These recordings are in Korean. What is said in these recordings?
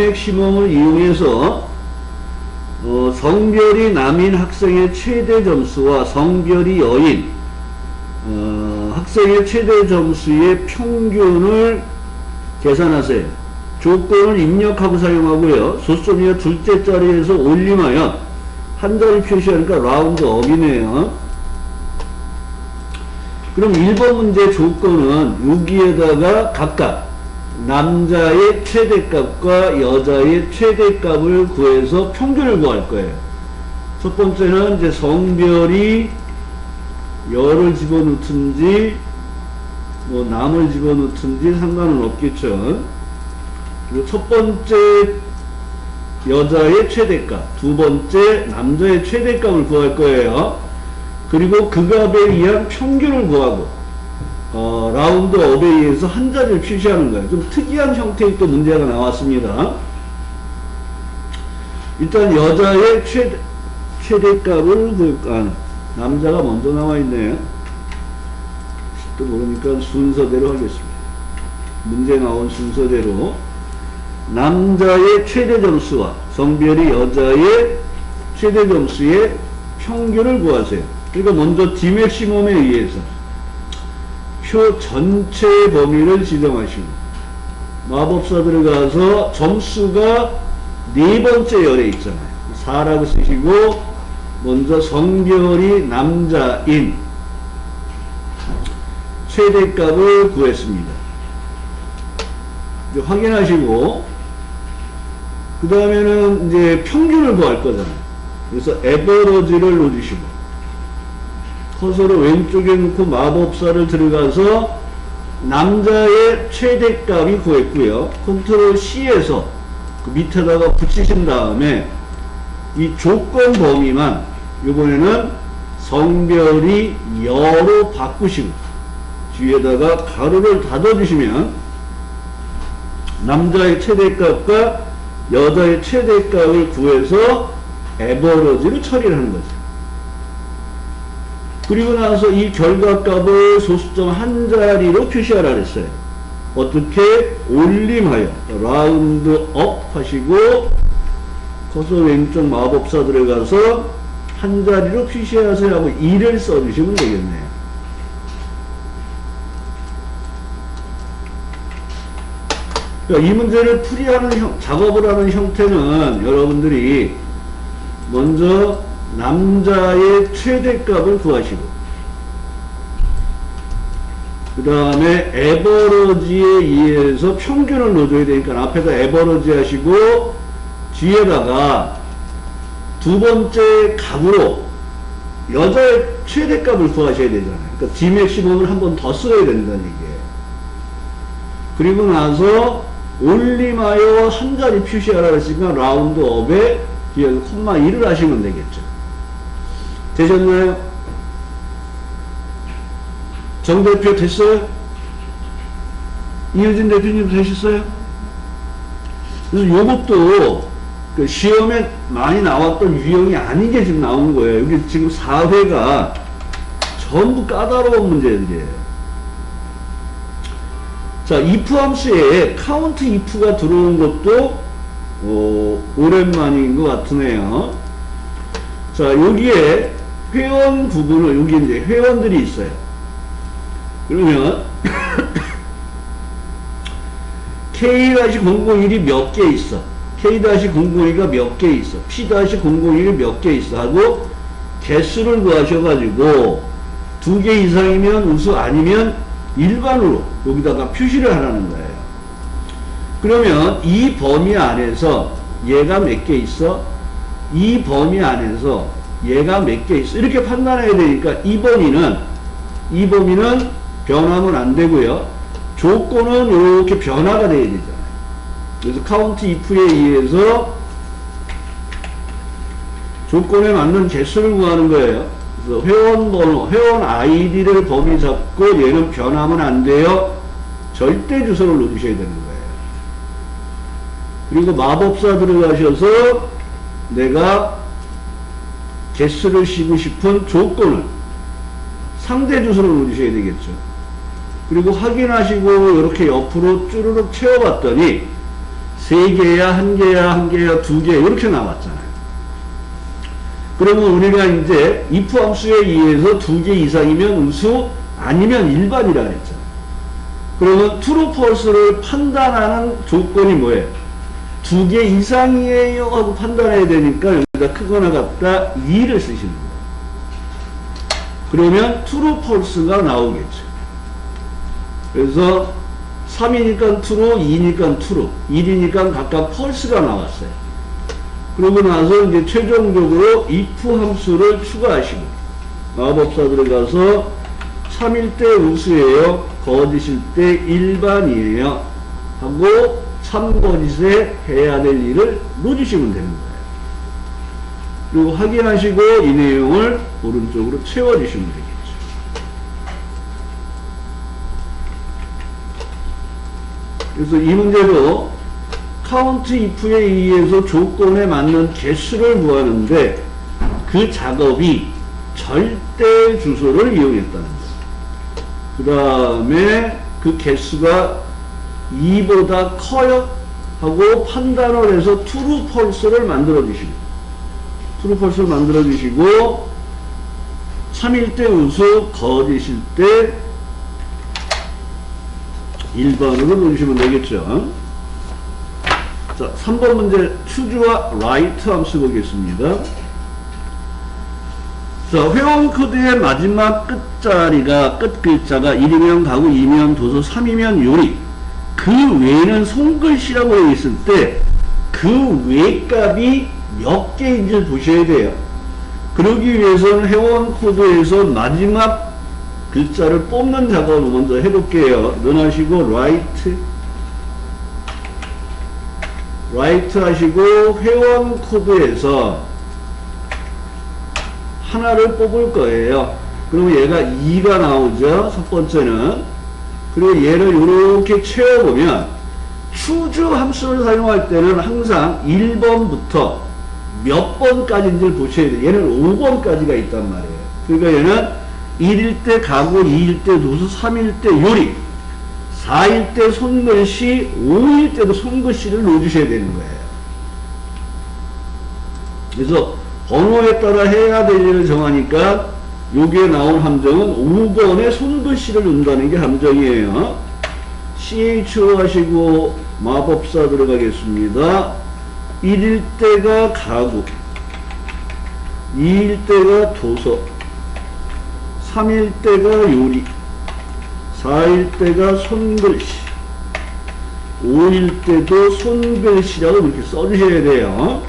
맥시멈을 이용해서 어, 성별이 남인 학생의 최대 점수와 성별이 여인 어, 학생의 최대 점수의 평균을 계산하세요. 조건을 입력하고 사용하고요. 소수점이와 둘째 자리에서 올림하여 한 자리 표시하니까 라운드 업이네요. 그럼 1번 문제 조건은 여기에다가 각각 남자의 최대값과 여자의 최대값을 구해서 평균을 구할 거예요. 첫 번째는 이제 성별이 열을 집어넣든지 뭐 남을 집어넣든지 상관은 없겠죠. 그리고 첫 번째 여자의 최대값, 두 번째 남자의 최대값을 구할 거예요. 그리고 그 값에 의한 평균을 구하고 어, 라운드 업에 의해서 한 자리를 표시하는 거예요. 좀 특이한 형태의 또 문제가 나왔습니다. 일단 여자의 최대, 최대값을 구할까? 남자가 먼저 나와 있네요. 또 모르니까 순서대로 하겠습니다. 문제 나온 순서대로 남자의 최대 점수와 성별이 여자의 최대 점수의 평균을 구하세요. 그러니까 먼저 디맥시멈에 의해서 표 전체 범위를 지정하시고 마법사 들어가서 점수가 네 번째 열에 있잖아요. 4라고 쓰시고 먼저 성별이 남자인 최대값을 구했습니다. 확인하시고 그 다음에는 이제 평균을 구할 거잖아요. 그래서 에버러지를 넣어주시고 커서를 왼쪽에 놓고 마법사를 들어가서 남자의 최대값이 구했고요. 컨트롤 C에서 그 밑에다가 붙이신 다음에 이 조건 범위만 이번에는 성별이 여로 바꾸시고 뒤에다가 가로를 닫아주시면 남자의 최대값과 여자의 최대값을 구해서 에버러지로 처리를 하는 거죠. 그리고 나서 이 결과값을 소수점 한 자리로 표시하라 그랬어요. 어떻게? 올림하여 라운드 업 하시고 커서 왼쪽 마법사 들어가서 한 자리로 표시하세요 하고 2를 써주시면 되겠네요. 그러니까 이 문제를 풀이하는 형, 작업을 하는 형태는 여러분들이 먼저 남자의 최대값을 구하시고 그 다음에 에버러지에 의해서 평균을 넣어줘야 되니까 앞에다 에버러지 하시고 뒤에다가 두 번째 값으로 여자의 최대값을 구하셔야 되잖아요. 그러니까 D맥시멈을 한 번 더 써야 된다는 얘기예요. 그리고 나서 올림하여 한 자리 표시하라 그랬으니까 라운드 업에 뒤에 콤마 1을 하시면 되겠죠. 되셨나요? 정 대표 됐어요? 이효진 대표님 되셨어요? 그래서 요것도 그 시험에 많이 나왔던 유형이 아닌 게 지금 나오는 거예요. 여기 지금 4회가 전부 까다로운 문제들이에요. 자, if 함수에 카운트 if가 들어온 것도 어, 오랜만인 것 같으네요. 자, 여기에 회원 부분을, 여기 이제 회원들이 있어요. 그러면, K-001이 몇 개 있어? K-001가 몇 개 있어? P-001이 몇 개 있어? 하고, 개수를 구하셔가지고, 두 개 이상이면 우수 아니면 일반으로 여기다가 표시를 하라는 거예요. 그러면 이 범위 안에서 얘가 몇 개 있어? 이 범위 안에서 얘가 몇 개 있어? 이렇게 판단해야 되니까 이 범위는 이 범위는 변하면 안 되고요. 조건은 이렇게 변화가 돼야 되잖아요. 그래서 카운트 if에 의해서 조건에 맞는 개수를 구하는 거예요. 그래서 회원 번호, 회원 아이디를 범위 잡고 얘는 변하면 안 돼요. 절대 주소를 넣어주셔야 되는 거예요. 그리고 마법사 들어가셔서 내가 개수를 씌고 싶은 조건을 상대 주소를 넣어주셔야 되겠죠. 그리고 확인하시고 이렇게 옆으로 쭈르륵 채워봤더니 세 개야, 한 개야, 한 개야, 두 개, 이렇게 나왔잖아요. 그러면 우리가 이제 if 함수에 의해서 두 개 이상이면 우수, 아니면 일반이라 그랬잖아요. 그러면 true, false를 판단하는 조건이 뭐예요? 두 개 이상이에요 하고 판단해야 되니까 여기다 크거나 같다 2를 쓰시는 거예요. 그러면 true, false가 나오겠죠. 그래서 3이니까 true, 2니까 true, 1이니까 각각 false가 나왔어요. 그러고 나서 이제 최종적으로 if 함수를 추가하시고 마법사 들어가서 3일 때 우수예요. 거짓일 때 일반이에요. 하고 참거짓에 해야 될 일을 넣어주시면 되는 거예요. 그리고 확인하시고 이 내용을 오른쪽으로 채워주시면 되겠죠. 그래서 이 문제도 카운트 if에 의해서 조건에 맞는 개수를 구하는데 그 작업이 절대 주소를 이용했다는 거예요. 그 다음에 그 개수가 2보다 커요? 하고 판단을 해서 true, false를 만들어 주시고 true, false를 만들어 주시고 3일 때 우수, 거짓일 때 일반으로 넣으시면 되겠죠. 자, 3번 문제 choos와 right 함수 보겠습니다. 자, 회원 코드의 마지막 끝자리가, 끝 글자가 1이면 가구, 2면 도서, 3이면 요리. 그 외에는 손글씨라고 되어 있을 때, 그 외 값이 몇 개인지를 보셔야 돼요. 그러기 위해서는 회원 코드에서 마지막 글자를 뽑는 작업을 먼저 해볼게요. 눈하시고, right, right 하시고, 회원 코드에서 하나를 뽑을 거예요. 그러면 얘가 2가 나오죠. 첫 번째는. 그리고 얘를 이렇게 채워보면 추주 함수를 사용할 때는 항상 1번부터 몇 번까지인지를 보셔야 돼요. 얘는 5번까지가 있단 말이에요. 그러니까 얘는 1일 때 가구, 2일 때 누수, 3일 때 요리, 4일 때 손글씨, 5일 때도 손글씨를 넣어주셔야 되는 거예요. 그래서 번호에 따라 해야 될 일을 정하니까 여기에 나온 함정은 5번에 손글씨를 넣는다는 게 함정이에요. CHO 하시고 마법사 들어가겠습니다. 1일 때가 가구, 2일 때가 도서, 3일 때가 요리, 4일 때가 손글씨, 5일 때도 손글씨라고 이렇게 써주셔야 돼요.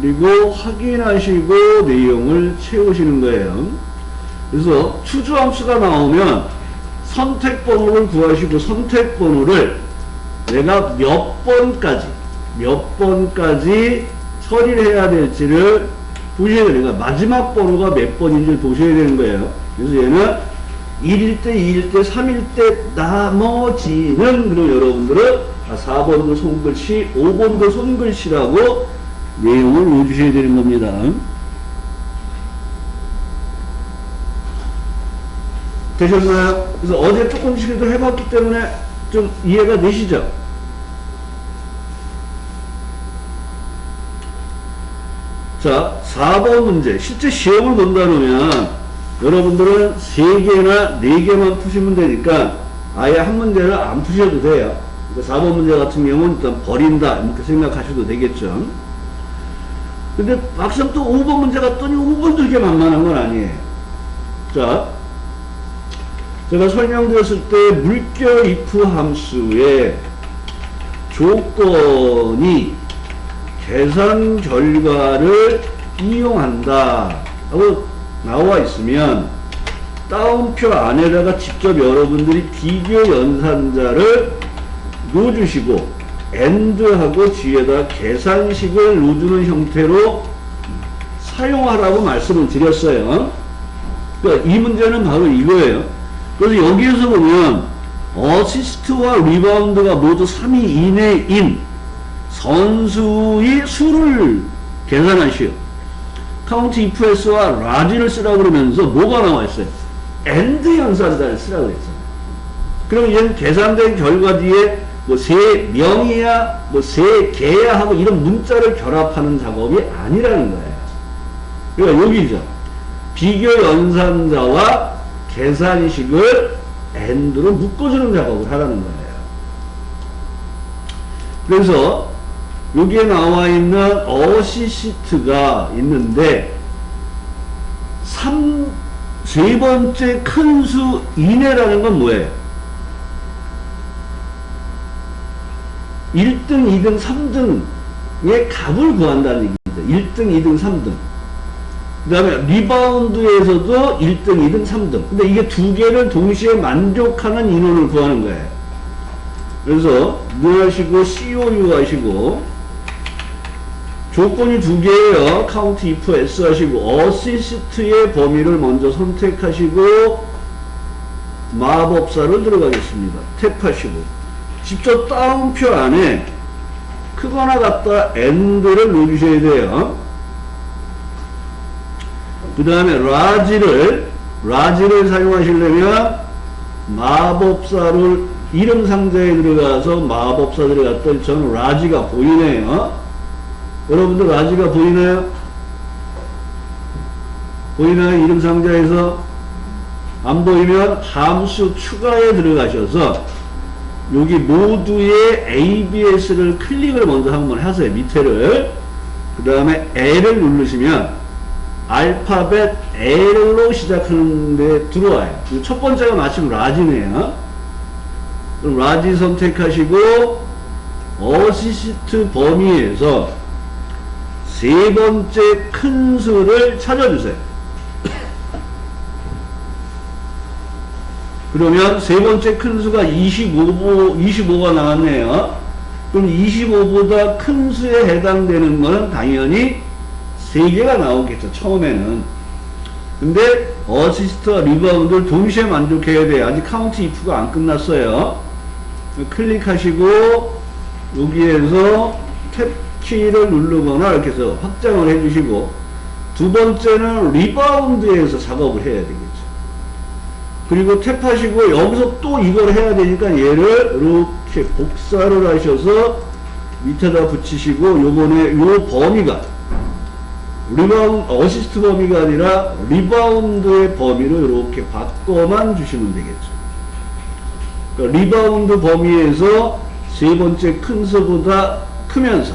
그리고 확인하시고 내용을 채우시는 거예요. 그래서 추주함수가 나오면 선택번호를 구하시고 선택번호를 내가 몇 번까지 몇 번까지 처리를 해야 될지를 보셔야 돼요. 그러니까 마지막 번호가 몇 번인지 보셔야 되는 거예요. 그래서 얘는 1일 때, 2일 때, 3일 때 나머지는 그럼 여러분들은 4번도 손글씨, 5번도 손글씨라고 내용을 넣어 주셔야 되는 겁니다. 되셨나요? 그래서 어제 조금씩도 해봤기 때문에 좀 이해가 되시죠? 자, 4번 문제. 실제 시험을 본다 그러면 여러분들은 3개나 4개만 푸시면 되니까 아예 한 문제를 안 푸셔도 돼요. 그러니까 4번 문제 같은 경우는 일단 버린다. 이렇게 생각하셔도 되겠죠. 근데 막상 또 5번 문제 갔더니 5번도 그렇게 만만한 건 아니에요. 자, 제가 설명드렸을 때 물결 if 함수의 조건이 계산 결과를 이용한다 하고 나와 있으면 다운표 안에다가 직접 여러분들이 비교 연산자를 넣어주시고 AND하고 뒤에다 계산식을 넣어주는 형태로 사용하라고 말씀을 드렸어요. 그러니까 이 문제는 바로 이거예요. 그래서 여기에서 보면 어시스트와 리바운드가 모두 3위 이내인 선수의 수를 계산하시오. 카운트 ifs와 라지를 쓰라고 그러면서 뭐가 나와 있어요? AND 연산자를 쓰라고 했잖아요. 그럼 얘는 계산된 결과 뒤에 뭐세 명이야, 뭐세 개야 하고 이런 문자를 결합하는 작업이 아니라는 거예요. 그러니까 여기죠. 비교 연산자와 계산식을 AND로 묶어주는 작업을 하라는 거예요. 그래서 여기에 나와 있는 어시시트가 있는데 3, 세 번째 큰 수 이내라는 건 뭐예요? 1등, 2등, 3등의 값을 구한다는 얘기죠. 1등, 2등, 3등. 그 다음에 리바운드에서도 1등, 2등, 3등. 근데 이게 두 개를 동시에 만족하는 인원을 구하는 거예요. 그래서 뭐 하시고 COU 하시고 조건이 두 개예요. 카운트 if s 하시고 어시스트의 범위를 먼저 선택하시고 마법사를 들어가겠습니다. 탭하시고 직접 다운표 안에 크거나 같다 AND를 누르셔야 돼요. 그 다음에 라지를 라지를 사용하시려면 마법사를 이름 상자에 들어가서 마법사 들어갔더니 저는 라지가 보이네요. 여러분들 라지가 보이나요? 보이나요? 이름 상자에서 안 보이면 함수 추가에 들어가셔서 여기 모두의 ABS를 클릭을 먼저 한번 하세요. 밑에를. 그 다음에 L을 누르시면 알파벳 L로 시작하는데 들어와요. 첫 번째가 마침 라지네요. 그럼 라지 선택하시고 어시스트 범위에서 세 번째 큰 수를 찾아주세요. 그러면 세 번째 큰 수가 25보, 25가 나왔네요. 그럼 25보다 큰 수에 해당되는 것은 당연히 3개가 나오겠죠. 처음에는. 근데 어시스트와 리바운드를 동시에 만족해야 돼요. 아직 카운트 if가 안 끝났어요. 클릭하시고 여기에서 탭 키를 누르거나 이렇게 해서 확장을 해주시고 두 번째는 리바운드에서 작업을 해야 되겠죠. 그리고 탭하시고 여기서 또 이걸 해야 되니까 얘를 이렇게 복사를 하셔서 밑에다 붙이시고 요번에 요 범위가 리바운드 어시스트 범위가 아니라 리바운드의 범위를 이렇게 바꿔만 주시면 되겠죠. 그러니까 리바운드 범위에서 세 번째 큰 수보다 크면서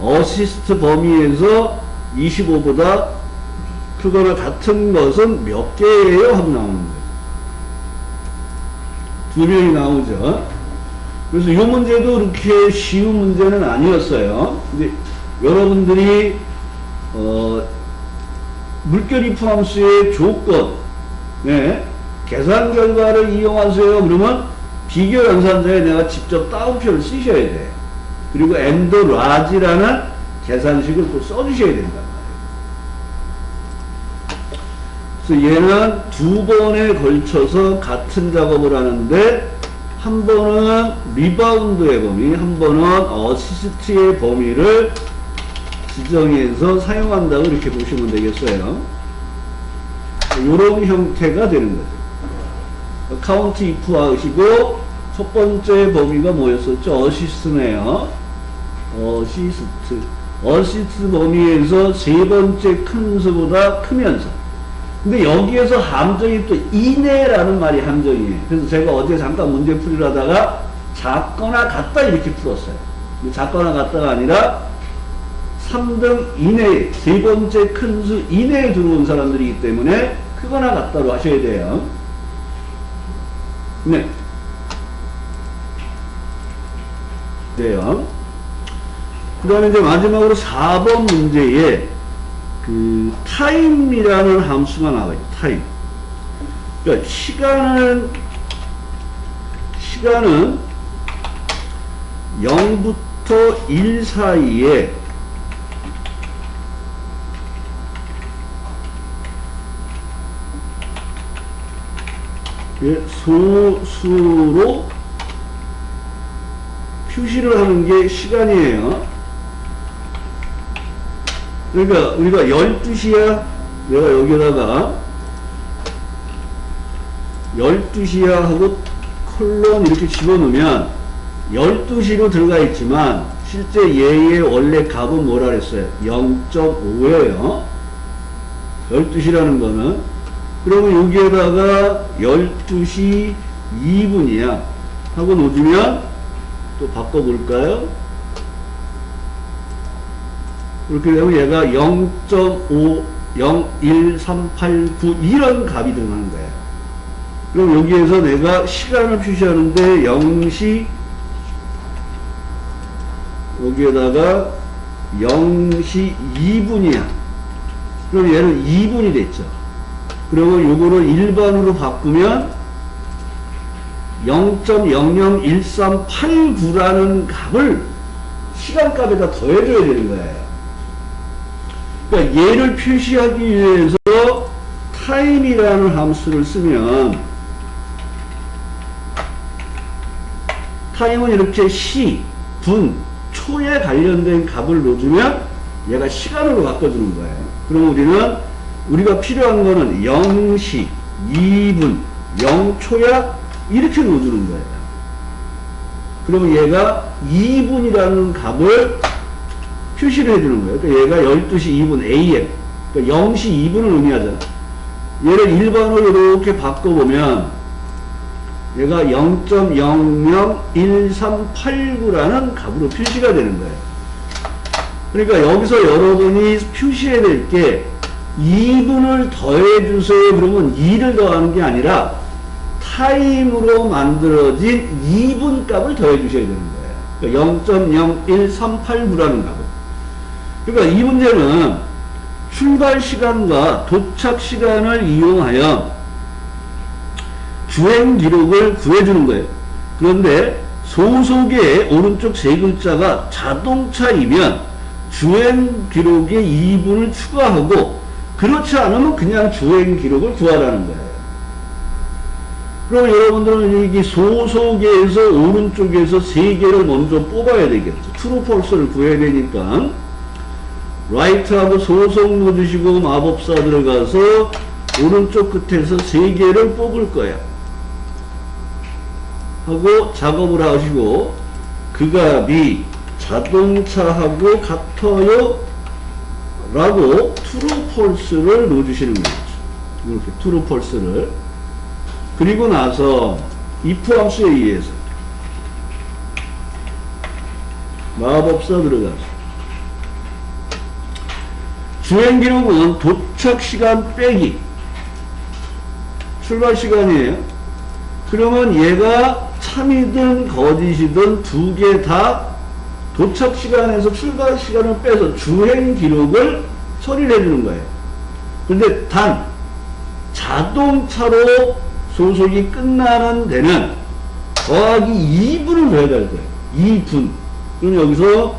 어시스트 범위에서 25보다 크거나 같은 것은 몇 개예요? 하고 나오는 거예요. 두 명이 나오죠. 그래서 이 문제도 그렇게 쉬운 문제는 아니었어요. 근데 여러분들이 어, 물결이 포함수의 조건, 네, 계산 결과를 이용하세요. 그러면 비교 연산자에 내가 직접 따옴표를 쓰셔야 돼요. 그리고 엔드 라지라는 계산식을 또 써주셔야 된단 말이에요. 그래서 얘는 두 번에 걸쳐서 같은 작업을 하는데 한 번은 리바운드의 범위, 한 번은 어시스트의 범위를 지정해서 사용한다고 이렇게 보시면 되겠어요. 이런 형태가 되는 거죠. 카운트 if 하시고 첫 번째 범위가 뭐였었죠? 어시스트네요. 어시스트. 어시스트 범위에서 세 번째 큰 수보다 크면서. 근데 여기에서 함정이 또 이내라는 말이 함정이에요. 그래서 제가 어제 잠깐 문제 풀이하다가 작거나 같다 이렇게 풀었어요. 작거나 같다가 아니라 3등 이내에, 세 번째 큰 수 이내에 들어온 사람들이기 때문에 크거나 같다로 하셔야 돼요. 네. 돼요. 그 다음에 이제 마지막으로 4번 문제에 그 타임이라는 함수가 나와요. 타임. 그러니까 시간은 시간은 0부터 1 사이에 예, 소수로 표시를 하는 게 시간이에요. 그러니까 우리가 12시야 내가 여기다가 12시야 하고 콜론 이렇게 집어넣으면 12시로 들어가 있지만 실제 얘의 원래 값은 뭐라 그랬어요? 0.5예요. 12시라는 거는 그러면 여기에다가 12시 2분이야 하고 놓으면 또 바꿔볼까요? 그렇게 되면 얘가 0.5, 01389 이런 값이 들어가는 거예요. 그럼 여기에서 내가 시간을 표시하는데 0시 여기에다가 0시 2분이야. 그럼 얘는 2분이 됐죠. 그러면 요거를 일반으로 바꾸면 0.001389라는 값을 시간값에다 더해줘야 되는 거예요. 그러니까 얘를 표시하기 위해서 time이라는 함수를 쓰면 time은 이렇게 시, 분, 초에 관련된 값을 넣어주면 얘가 시간으로 바꿔주는 거예요. 그럼 우리는 우리가 필요한 거는 0시, 2분, 0초야 이렇게 넣어주는 거예요. 그러면 얘가 2분이라는 값을 표시를 해주는 거예요. 그러니까 얘가 12시 2분 AM, 그러니까 0시 2분을 의미하잖아. 얘를 일반으로 이렇게 바꿔보면 얘가 0.001389라는 값으로 표시가 되는 거예요. 그러니까 여기서 여러분이 표시해야 될 게 2분을 더해주세요. 그러면 2를 더하는 게 아니라 타임으로 만들어진 2분 값을 더해주셔야 되는 거예요. 그러니까 0.01389라는 값을. 그러니까 이 문제는 출발 시간과 도착 시간을 이용하여 주행 기록을 구해주는 거예요. 그런데 소속의 오른쪽 세 글자가 자동차이면 주행 기록에 2분을 추가하고 그렇지 않으면 그냥 주행 기록을 구하라는 거예요. 그럼 여러분들은 여기 소속에서 오른쪽에서 세 개를 먼저 뽑아야 되겠죠. 트루 폴스를 구해야 되니까 라이트하고 소속 넣어주시고 마법사 들어가서 오른쪽 끝에서 세 개를 뽑을 거야. 하고 작업을 하시고 그 값이 자동차하고 같아요 라고 트루 폴스를 넣어주시는 거죠. 이렇게 트루 폴스를 그리고 나서 if 함수에 의해서 마법사 들어가서 주행 기록은 도착 시간 빼기 출발 시간이에요. 그러면 얘가 참이든 거짓이든 두 개 다 도착 시간에서 출발 시간을 빼서 주행 기록을 처리를 해주는 거예요. 근데 단 자동차로 소속이 끝나는 데는 더하기 2분을 더해야 될 거예요. 2분. 그럼 여기서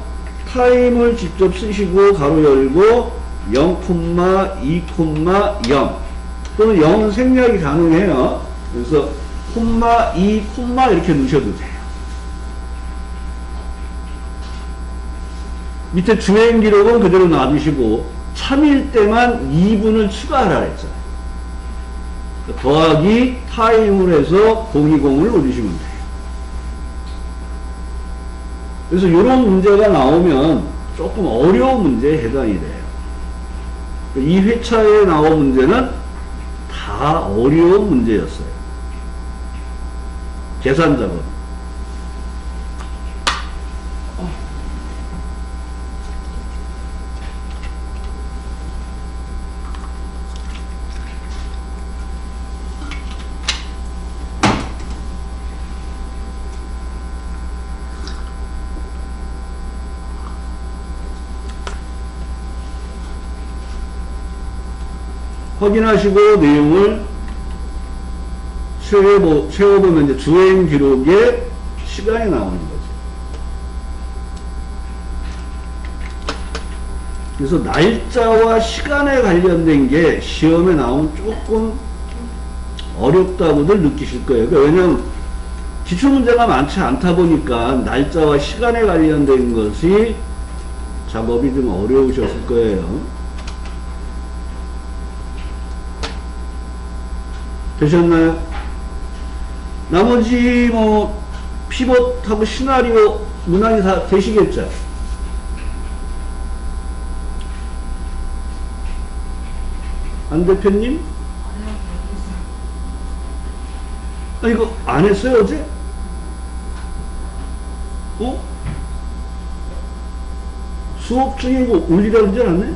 타임을 직접 쓰시고 가로 열고 0,2,0 또는 0은 생략이 가능해요. 그래서 콤마 2, 콤마 이렇게 넣으셔도 돼요. 밑에 주행 기록은 그대로 놔두시고 참일 때만 2분을 추가하라 했잖아요. 더하기 타임을 해서 020을 올리시면 돼요. 그래서 이런 문제가 나오면 조금 어려운 문제에 해당이 돼요. 이 회차에 나온 문제는 다 어려운 문제였어요. 계산 작업. 확인하시고 내용을 세워보, 세워보면 이제 주행 기록에 시간이 나오는 거죠. 그래서 날짜와 시간에 관련된 게 시험에 나오면 조금 어렵다고들 느끼실 거예요. 그러니까 왜냐하면 기출문제가 많지 않다 보니까 날짜와 시간에 관련된 것이 작업이 좀 어려우셨을 거예요. 되셨나요? 나머지 뭐 피벗하고 시나리오 문항이 다 되시겠죠? 안 대표님? 아 이거 안 했어요 어제? 어? 수업 중에 이거 올리라고 그러지 않았네?